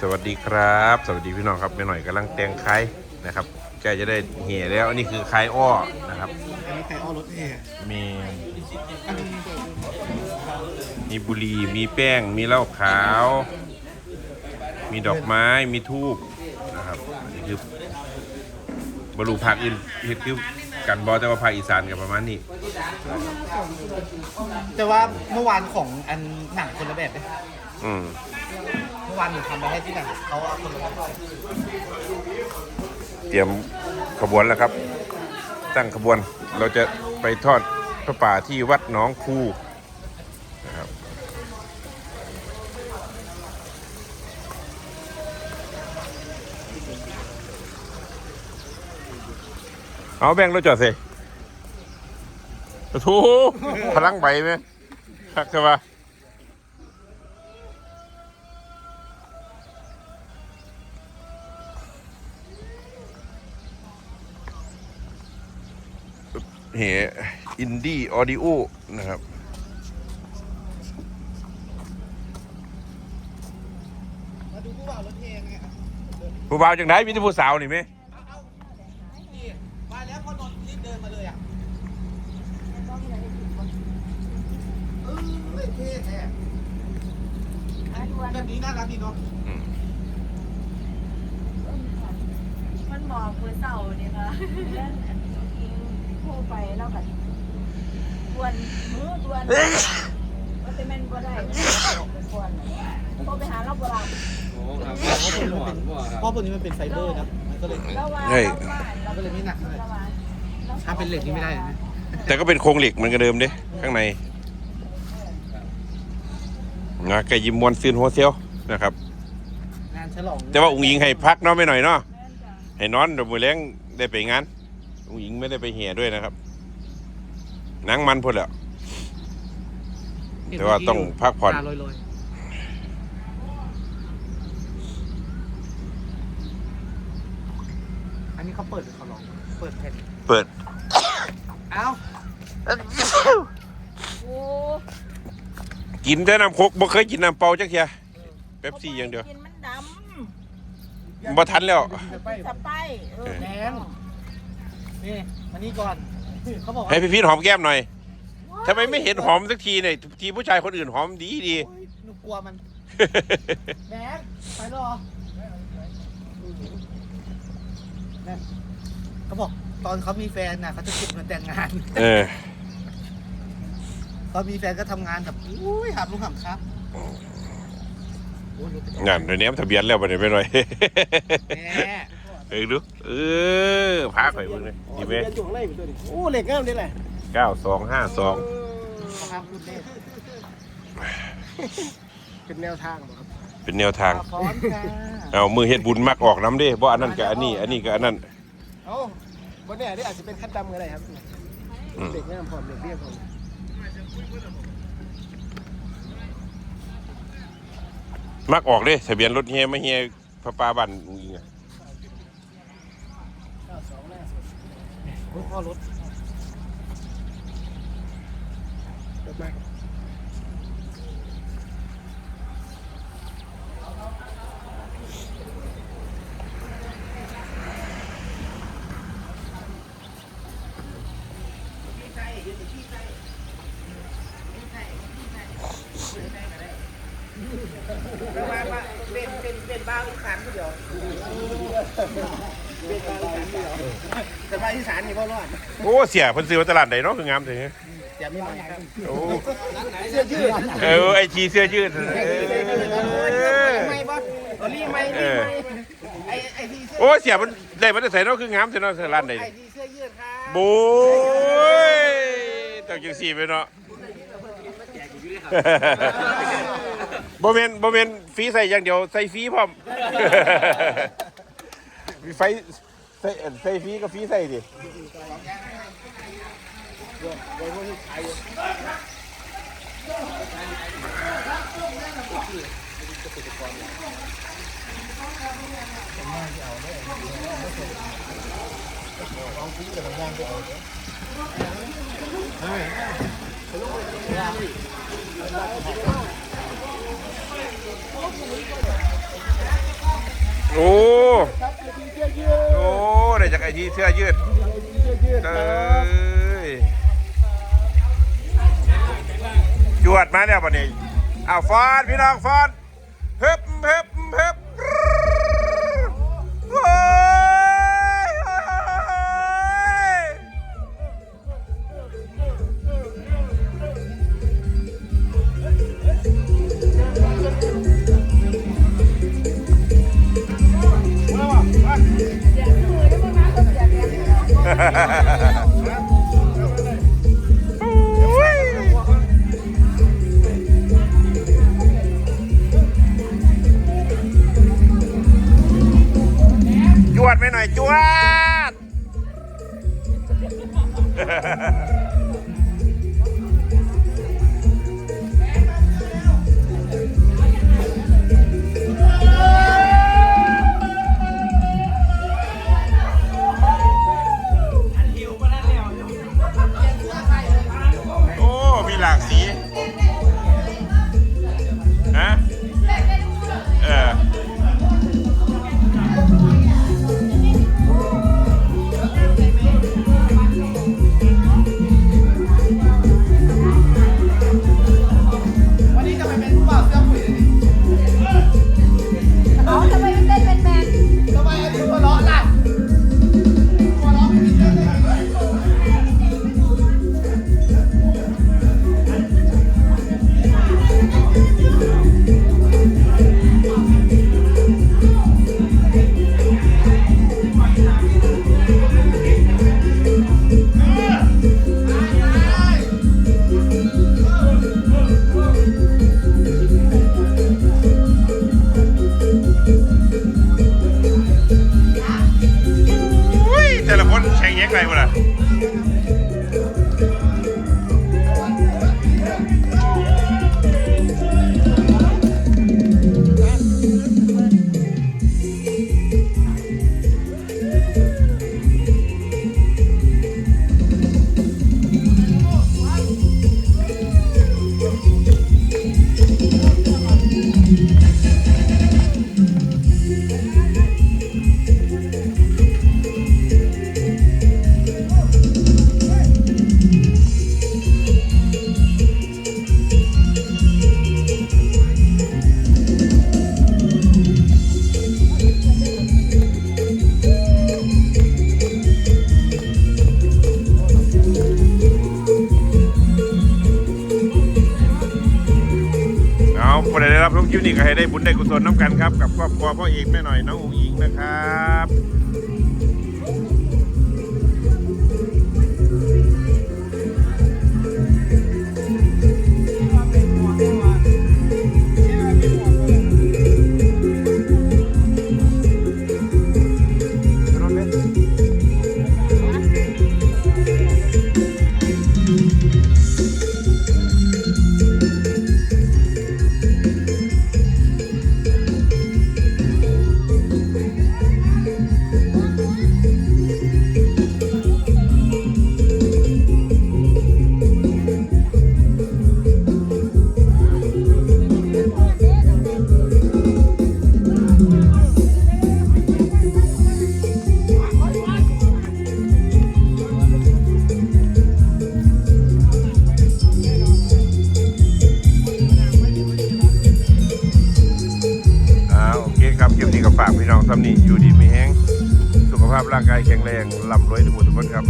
สวัสดีครับ สวัสดีพี่น้องครับแม่หน่อยกำลังแต่งคายนะครับใกล้จะได้เหี่ยแล้วอันนี้คือคายอ้อนะครับอันนี้ใครอ้อรถแห่มีมีบุหรี่มีแป้ง มีเหล้าขาว มีดอกไม้ มีทูบนะครับอันนี้คือบรรลุภาคอื่นเฮ็ดคือกันบอแต่ว่าภาคอีสานกับประมาณนี้ แต่ว่าเมื่อวานของอันหนังคนละแบบเลยอืมเมื่อวานหนูทำไปให้ที่ไหนเขาเอาคนละแบบเตรียมขบวนแล้วครับ ตั้งขบวนเราจะไปทอดพระป่าที่วัดหนองคูนะครับเอาแบ่งรถจอดสิโอ้โหพลังใบไหมคักใช่ปะ เหอินดี้ออดิโอนะครับมาดูผู้บ่าวรถแห่ไงผู้บ่าวจังไดมีแต่ผู้สาวนี่ไหมนี่มาแล้วพอนนท์รีบเดินมาเลยอะเออเท่แท้แบบนี้น่ารักดีเนาะอืมมันหมอกมือเสาเนี่ยค่ะเล่นอันนี้ยิง คู่ไปแล้วกันดวนมือดวนว่าแต่แม่นบ่ได้เป็นควรโทรไปหาเราบ่รับเพราะพวกนี้มันเป็นไฟเบอร์นะมันก็เลยแล้วว่าเฮ้ยเราก็เลยไม่หนักเลยถ้าเป็นเหล็กนี่ไม่ได้นะ แต่ก็เป็นโครงเหล็กเหมือนกันเดิมเด้ข้างในนะกยิ้มมวนซืนหัวเซียวนะครับ งานฉลองแต่ว่าอุ้งยิงให้พักเนาะไม่หน่อยเนาะให้นอนเดี๋ยวมือแรงได้ไปงาน อุ้งยิงไม่ได้ไปเหี่ยด้วยนะครับหนังมันพูดแล้ว แต่ว่าต้องพักผ่อน ตาลอยๆอันนี้เขาเปิดหรือเขาลอง เปิดแผ่นเปิด เอ้าโอ้กินแต่น้ำโคกบ่เคยกินน้ำเปล่าจักเทียเป๊ปซี่อย่างเดียวกินมันดบ่ทันแล้วำสไปเออแนน นี่มานี่ก่อนเขาบอกว่าให้พี่พีทหอมแก้มหน่อยทำไมไม่เห็นหอมสักทีเนี่ยทีผู้ชายคนอื่นหอมดีดี โอ๊ยหนูกลัวมันแนนไปรอแนนเขาบอกตอนเขามีแฟนน่ะเขาจะเก็บเงินแต่งงาน เออตอนมีแฟนก็ทำงานแบบอุ้ยหามลูกหามครับโอ้ยรถงานเดี๋ยวนี้ทะเบียนแล้วไปหน่อยไปหน่อย แม่ เออดูเออพาไปมึงเลยดีไหมเรียนอยู่ข้างในเป็นตัวนี้โอ้เหล็กงามนี่แหละเก้าสองห้าสองเขาห้ามพูดเล่นเป็นแนวทางเหรอครับเป็นแนวทางฟ้อนค่ะเอามือเฮ็ดบุญมักออกน้ำเด้บ่อันนั้นกับอันนี้ อันนี้กับอันนั้น เอ้าบนเนี่ยนี่อาจจะเป็นขั้นดำก็ได้ครับอืม เหล็กงามพร้อมเหล็กเรียบพร้อมมักออกเด้ทะเบียนรถเฮียไม่เฮียพระปาบันอุ้งอิงอะ โอ้ย พ่อรถรถมากเป็นเป็นเป็นบ้าอีสานผู้เดียว แต่ภาคอีสานนี่พ่อรอดโอ้เสียเพิ่นซื้อมาตลาดใดเนาะคืองามเลยอย่าไม่ไหวครับโอ้เสื้อยืดเออไอทีเสื้อยืดเออไม่บอสเอารีไม่เอรีอไม่ไอไอที่เสื้อโอ้เสียมันได้มันจะใส่เนาะคืองามแต่เนาะตลาดใดไอที่เสื้อยืดค่ะโบ้ยต้องจังสี่ไปเนาะบ่แม่นบ่แม่นฟรีใส่อย่างเดียวใส่ฟรีพร้อม มีไฟใส่ใส่ฟีก็ฟีใส่ดิเโอ้ครับเสื้อยืดเสื้อยืดโอ้ได้จากไอทีเสื้อยืดเสื้อยืดเอครับ้ยจวดมาแล้วบันนี้อ้าวฟอนพี่น้องฟอนเฮิบเฮิบเฮิบ จวดไปหน่อยจวด ก็ให้ได้บุญได้กุศลน้ำกันครับ กับครอบครัวพ่อเอกแม่หน่อยน้องอุ๋งอิงนะครับ กายแข็งแรงร่ำรวยทุกคนทุกคนครับ